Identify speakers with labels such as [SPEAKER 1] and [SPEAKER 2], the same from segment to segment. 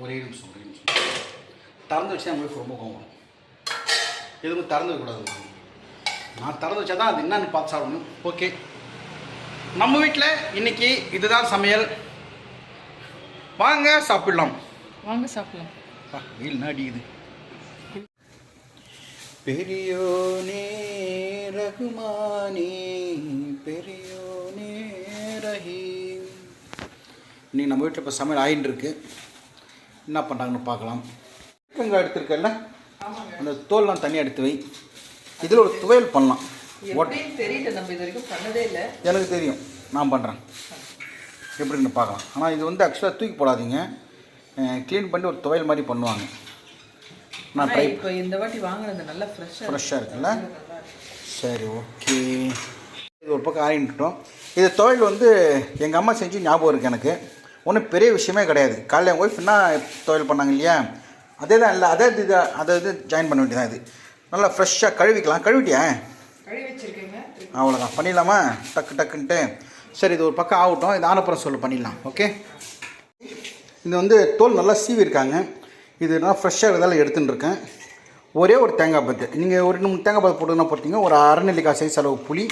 [SPEAKER 1] ஒரே நிமிஷம் ஒரே நிமிஷம். திறந்து வச்சா ஒய்ஃப் ரொம்ப கோவம் எதுவும் திறந்து வைக்கக்கூடாது. நான் திறந்து வச்சா தான் அது என்னன்னு பார்த்து சாப்பிடணும். ஓகே நம்ம வீட்டில் இன்னைக்கு இதுதான் சமையல். வாங்க சாப்பிடலாம்.
[SPEAKER 2] வாங்க சாப்பிடலாம்.
[SPEAKER 1] ஆ, வெயில் அடிக்குது? பெரியோனே ரகுமானே பெரியோனே ரஹீம். இன்னைக்கு நம்ம வீட்டில் இப்போ சமையல் ஆயின்னு இருக்கு என்ன பண்ணுறாங்கன்னு பார்க்கலாம். வெங்காயம் எடுத்துருக்கல அந்த தோல்லாம் தனியாக எடுத்து வை. இதில் ஒரு துவையல் பண்ணலாம். ஒட்-
[SPEAKER 2] எப்படின்னு தெரியல நம்ம இது வரைக்கும் பண்ணதே இல்லை.
[SPEAKER 1] எனக்கு தெரியும். நான் பண்ணுறேன் எப்படின்னு பார்க்கலாம். ஆனால் இது வந்து ஆக்சுவலாக தூக்கி போடாதீங்க. க்ளீன் பண்ணி ஒரு துவையல் மாதிரி பண்ணுவாங்க. நான் ட்ரை
[SPEAKER 2] இப்போ இந்த வாட்டி வாங்கினது நல்லா ஃப்ரெஷ்ஷாக
[SPEAKER 1] ஃப்ரெஷ்ஷாக இருக்குல்ல? சரி ஓகே இது ஒரு பக்கம் ஆயின்ட்டோம் இது துவையல் வந்து எங்கள் அம்மா செஞ்சு ஞாபகம் இருக்குது எனக்கு. ஒன்றும் பெரிய விஷயமே கிடையாது. காலையில் எங்கள் ஒய்ஃப் என்ன துவையல் பண்ணாங்க இல்லையா? அதே தான் இல்லை அதே இது அதை இது ஜாயின் பண்ண வேண்டியதான் இது. நல்லா ஃப்ரெஷ்ஷாக கழுவிக்கலாம். கழுவிட்டியா? அவ்வளோதான் பண்ணிடலாமா? டக்கு டக்குன்ட்டு. சரி இது ஒரு பக்கம் ஆகட்டும். இது ஆனப்புறம் சொல்ல பண்ணிடலாம். ஓகே இது வந்து தோல் நல்லா சீவி இருக்காங்க இது நான் ஃப்ரெஷ்ஷாக இருந்தாலும் எடுத்துன்னு இருக்கேன் ஒரே ஒரு தேங்காய் பத்து. நீங்கள் ஒரு ரெண்டு மூணு தேங்காய் பத்து போட்டுன்னா போட்டிங்க ஒரு அரை நெல்லிக்காய் சைஸ் அளவு புளி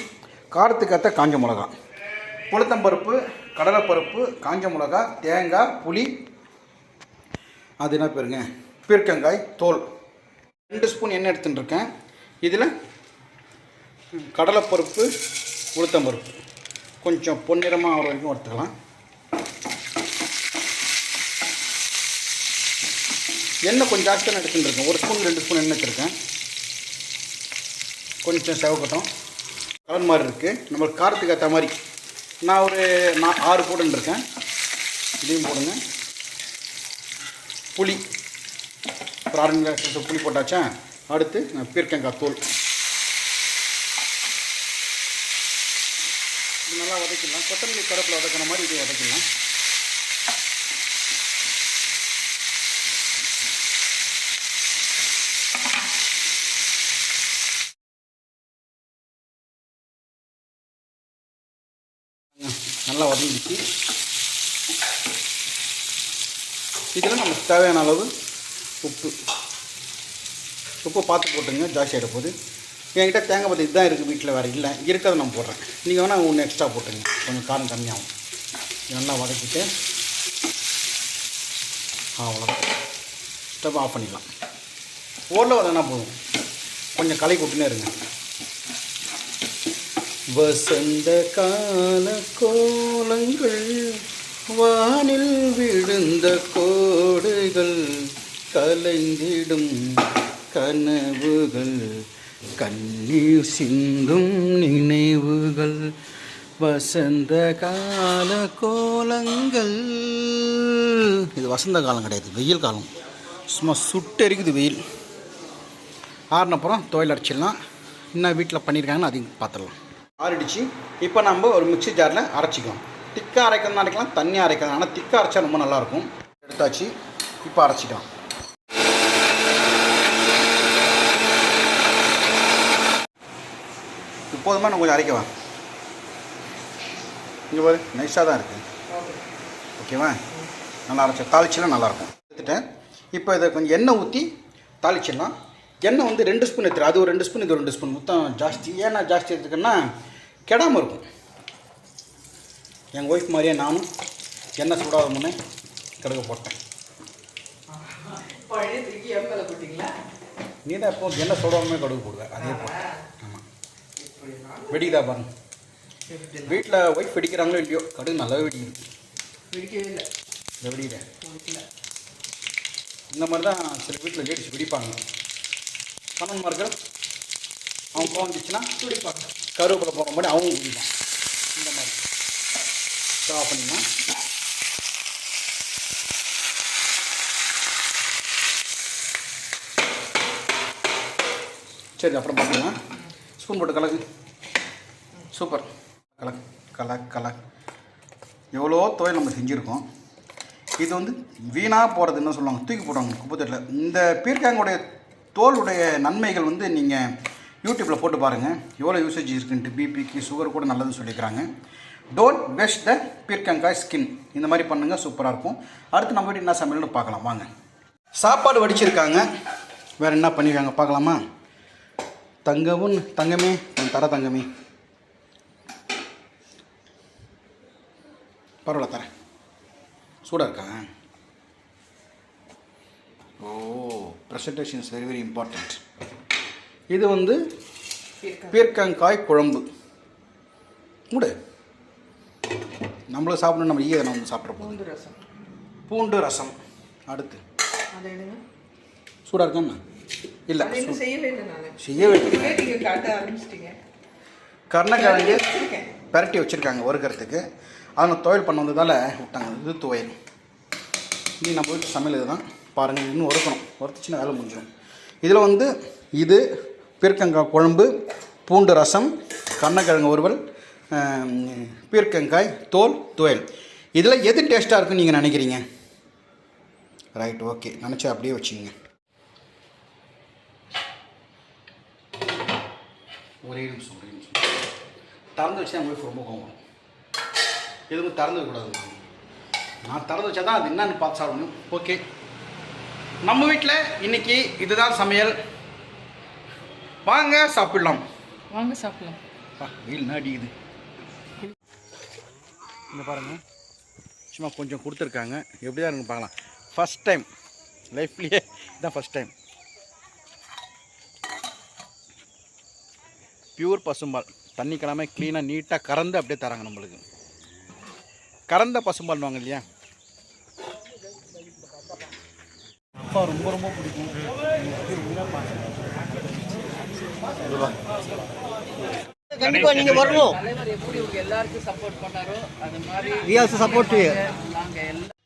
[SPEAKER 1] காரத்துக்கு காஞ்ச மிளகா புளுத்தம்பருப்பு கடலைப்பருப்பு காஞ்ச மிளகா தேங்காய் புளி. அது என்ன பேருங்க? பீர்க்கங்காய் தோல். ரெண்டு ஸ்பூன் எண்ணெய் எடுத்துன்னு இருக்கேன். இதில் கடலைப்பருப்பு உளுத்தம்பருப்பு. கொஞ்சம் பொன்னிறமாக ஆகிற வரைக்கும் வறுத்துக்கலாம். எண்ணெய் கொஞ்சம் ஜாஸ்தியாக நான் இருக்கேன். ஒரு ஸ்பூன் ரெண்டு ஸ்பூன் எண்ணெய் எடுத்துருக்கேன் கொஞ்சம் செவக்கட்டும். கலர் மாதிரி இருக்குது நம்மளுக்கு காரத்துக்கு ஏற்ற மாதிரி நான் ஒரு நான் ஆறு போட்டுருக்கேன் இதையும் போடுங்க. புளி. ஒரு அரை கிளாஸ் புளி போட்டாச்சா? அடுத்து நான் பீர்க்கங்காய் தூள் இது நல்லா வதக்கிடலாம். கொத்தமல்லி கருப்பில் வதக்கிற மாதிரி இதை வதக்கிடலாம். நல்லா வதங்கிடுச்சு. இதில் நமக்கு தேவையான அளவு உப்பு. உப்பு பார்த்து போட்டுங்க ஜாஸ்தி ஆகிட போகுது. என்கிட்ட தேங்காய் பற்றி இதுதான் இருக்குது வீட்டில் வேறு இல்லை. இருக்கிறத நான் போடுறேன். நீங்கள் வேணால் ஒன்று எக்ஸ்ட்ரா போட்டுங்க கொஞ்சம் காரம் கம்மியாகும். நல்லா வதக்கிட்டு அவ்வளோதான் ஸ்டவ் ஆஃப் பண்ணிடலாம். ஓரில் வதங்கினா போதும். கொஞ்சம் களை கொட்டுனே இருங்க. வசந்த கால கோலங்கள் வானில் விழுந்த கோடுகள் கலைந்திடும் கனவுகள் கண்ணீர் சிந்தும் நினைவுகள். வசந்த கால கோலங்கள் இது வசந்த காலம் கிடையாது வெயில் காலம். சும்மா சுட்டெரிக்குது வெயில். ஆறினப்புறம் துவையல் அடிச்சிடலாம். என்ன வீட்டில் பண்ணியிருக்காங்கன்னு அதையும் பார்த்துடலாம். ஆறிடுச்சு. இப்போ நம்ம ஒரு மிக்சி ஜாரில் அரைச்சிக்கலாம். திக்காக அரைக்கணும்னு அரைக்கலாம் தண்ணியாக அரைக்கலாம் ஆனால் திக்காக அரைச்சா ரொம்ப நல்லாயிருக்கும். எடுத்தாச்சு. இப்போ அரைச்சிக்கலாம். இப்போதுமா நான் கொஞ்சம் அரைக்கவா இங்கே பாரு நைஸாக தான் இருக்குது ஓகேவா நல்லா அரைச்ச தாளிச்செல்லாம் நல்லாயிருக்கும். எடுத்துட்டேன். இப்போ இதை கொஞ்சம் எண்ணெய் ஊற்றி தாளிச்சிடலாம். எண்ணெய் வந்து ரெண்டு ஸ்பூன் எடுத்துரு. அது ஒரு ரெண்டு ஸ்பூன் இது ஒரு ரெண்டு ஸ்பூன். மொத்தம் ஜாஸ்தி. ஏன்னா ஜாஸ்தி எடுத்துக்கன்னா கெடாமல் இருக்கும். எங்கள் ஒய்ஃப் மாதிரியே நானும் எண்ணெய் சூடாக முன்னே கடுகு போட்டேன். நீ தான் எப்போ எண்ணெய் சூடாமே கடுகு போடுவேன் அதே போட்டேன் ஆமாம் வெடிக்குதா பாருங்க. வீட்டில் ஒய்ஃப் வெடிக்கிறாங்களோ இல்லையோ கடுகு நல்லாவே வெடிக்குது.
[SPEAKER 2] வெடிக்கவே இல்லை.
[SPEAKER 1] இந்த வெடிக்கிறேன் இந்த மாதிரி தான் சில வீட்டில் லேடிஸ் வெடிப்பாங்க. கணவன்மார்கள் அவன் கோவம் வந்துச்சுன்னா
[SPEAKER 2] பிடிப்பாங்க
[SPEAKER 1] கருவேப்பிலை போகிற மாதிரி அவங்க குடிப்பான் இந்த மாதிரி. ஸ்டாப் பண்ணிக்கலாம் சரி அப்புறம் பார்க்கலாம் ஸ்பூன் போட்டு கலக்கு. சூப்பர். கலக் கலக் கலக் எவ்வளோ துவையல் நம்ம செஞ்சுருக்கோம். இது வந்து வீணாக போகிறது என்ன சொல்லுவாங்க. தூக்கி போடுவாங்க குப்பைத்தொட்டில். இந்த பீர்க்காங்குடைய தோலுடைய நன்மைகள் வந்து நீங்கள் யூடியூப்பில் போட்டு பாருங்கள் எவ்வளோ யூசேஜ் இருக்குன்ட்டு பிபிக்கு சுகர் கூட நல்லதுன்னு சொல்லியிருக்கிறாங்க டோன்ட் வேஸ்ட் த பீர்க்கங்காய் ஸ்கின் இந்த மாதிரி பண்ணுங்கள் சூப்பராக இருக்கும். அடுத்து நம்ம வீட்டு என்ன சமையல்னு பார்க்கலாம் வாங்க. சாப்பாடு வடிச்சிருக்காங்க. வேறு என்ன பண்ணியிருக்காங்க பார்க்கலாமா? தங்கவும் தங்கமே தர தங்கமே. பரவாயில்ல தரேன். சூடாக இருக்கா? ஓ. Presentation is very very important இது வந்து பீர்க்கங்காய் குழம்பு. மூடு நம்மளும் சாப்பிடணும் நம்ம ஈய நம்ம சாப்பிட்ற போது
[SPEAKER 2] பூண்டு ரசம்.
[SPEAKER 1] பூண்டு ரசம். அடுத்து. சூடாக இருக்காண்ணா இல்லை.
[SPEAKER 2] செய்யவே
[SPEAKER 1] கருணக்கிழங்கு பெரட்டி வச்சுருக்காங்க வறுக்கிறதுக்கு அதை துவையல் பண்ண வந்ததால் விட்டாங்க. இது துவையல். இனி நம்ம வீட்டு சமையல் இதுதான். பாருங்கள் இன்னும் வறுக்கணும் வறுத்துச்சுன்னா வேலை முடிஞ்சிடும். இதில் வந்து இது பீர்க்கங்காய் குழம்பு பூண்டு ரசம் கண்ணக்கிழங்கு வறுவல் பீர்க்கங்காய் தோல் துவையல். இதில் எது டேஸ்ட்டாக இருக்குன்னு நீங்கள் நினைக்கிறீங்க? ரைட் ஓகே நினச்சா அப்படியே வச்சுங்க ஒரே நிமிஷம் ஒரே நிமிஷம். திறந்து வச்சு உங்களுக்கு ரொம்ப கோவம் எதுவும் திறந்து கூடாது நான் திறந்து வச்சா தான் அது என்னன்னு பார்த்து சாப்பிடணும். ஓகே நம்ம வீட்டில் இன்னைக்கு இதுதான் சமையல். வாங்க சாப்பிடலாம்.
[SPEAKER 2] வாங்க சாப்பிடலாம்.
[SPEAKER 1] வெயில் அடிக்குது இந்த பாருங்க. சும்மா கொஞ்சம் கொடுத்துருக்காங்க. எப்படி தான் இருக்கு பார்க்கலாம். ஃபஸ்ட் டைம் லைஃப்லேயே இதுதான் ஃபஸ்ட் டைம் பியூர் பசும்பால். தண்ணி கிழமை க்ளீனாக நீட்டாக கறந்து அப்படியே தராங்க நம்மளுக்கு. கறந்த பசும்பால்வாங்க இல்லையா? ரொம்ப ரொம்ப பிடிக்கும்.
[SPEAKER 3] கண்டிப்பா நீங்க வரணும்.
[SPEAKER 2] எல்லாருக்கும் சப்போர்ட் பண்ணாரோ அது மாதிரி
[SPEAKER 3] We also support you.
[SPEAKER 2] நாங்க எல்லாம்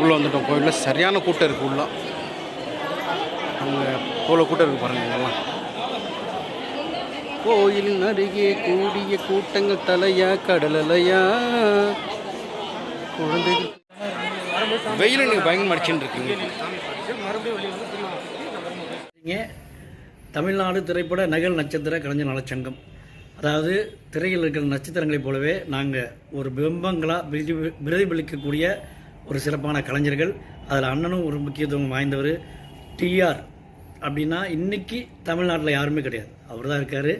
[SPEAKER 1] உள்ளே வந்துட்டோம். கோயிலில் சரியான கூட்டம் இருக்குது உள்ள. எவ்வளோ கூட்டம் இருக்குது பாருங்கள் இதெல்லாம். கோயிலின் அருகே கூடிய கூட்டங்கள் தலையா கடலையா குழந்தை வெயில் நீங்கள் பயங்கரமாக அடிச்சுட்டு இருக்கீங்க.
[SPEAKER 4] தமிழ்நாடு திரைப்பட நகல் நட்சத்திர கலைஞர் நலச்சங்கம். அதாவது திரையில் இருக்கிற நட்சத்திரங்களைப் போலவே நாங்கள் ஒரு பிம்பங்களாக பிரதி- பிரதிபலிக்கக்கூடிய ஒரு சிறப்பான கலைஞர்கள். அதில் அண்ணனும் ஒரு முக்கியத்துவம் வாய்ந்தவர் டிஆர் அப்படின்னா இன்னைக்கு தமிழ்நாட்டில் யாருமே கிடையாது. அவர் தான் இருக்கார்.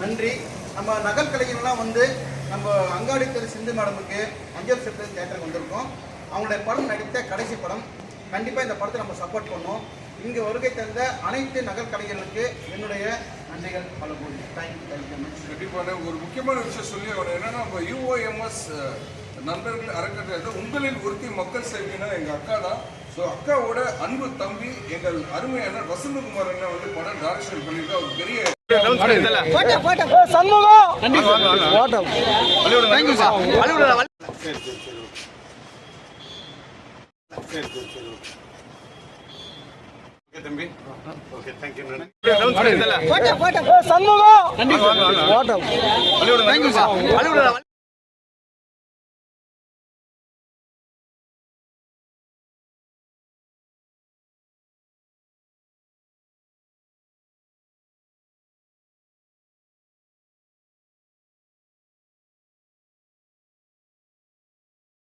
[SPEAKER 1] நன்றி. நம்ம நகல் கலைஞர்லாம் வந்து நம்ம அங்காடி தெரு சிந்து மேடமுக்கு அஞ்சல் செட்டு தேட்டருக்கு வந்திருக்கோம். அவங்களுடைய படம் நடித்த கடைசி படம். கண்டிப்பாக இந்த படத்தை நம்ம சப்போர்ட் பண்ணோம் இங்கே வருகை தந்த அனைத்து நகல் கலைஞர்களுக்கு என்னுடைய நன்றிகள் பல கோடி தேங்க்யூ தேங்க்யூ மச்
[SPEAKER 5] கண்டிப்பான ஒரு முக்கியமான விஷயம் சொல்லி ஆகணும் என்னன்னா நம்ம யூஓஎம்எஸ் நண்பர்கள் அறக்கட்டளை உங்களில் ஒருத்தி மக்கள் சேவைனா எங்க அக்கா தான் ஸோ அக்காவோட அன்பு தம்பி எங்கள் அருமையான வசந்தகுமார் அண்ணன் வந்து படம் டைரக்ஷன் பண்ணியிருக்கா ஒரு பெரிய
[SPEAKER 1] சார். Thank you sir.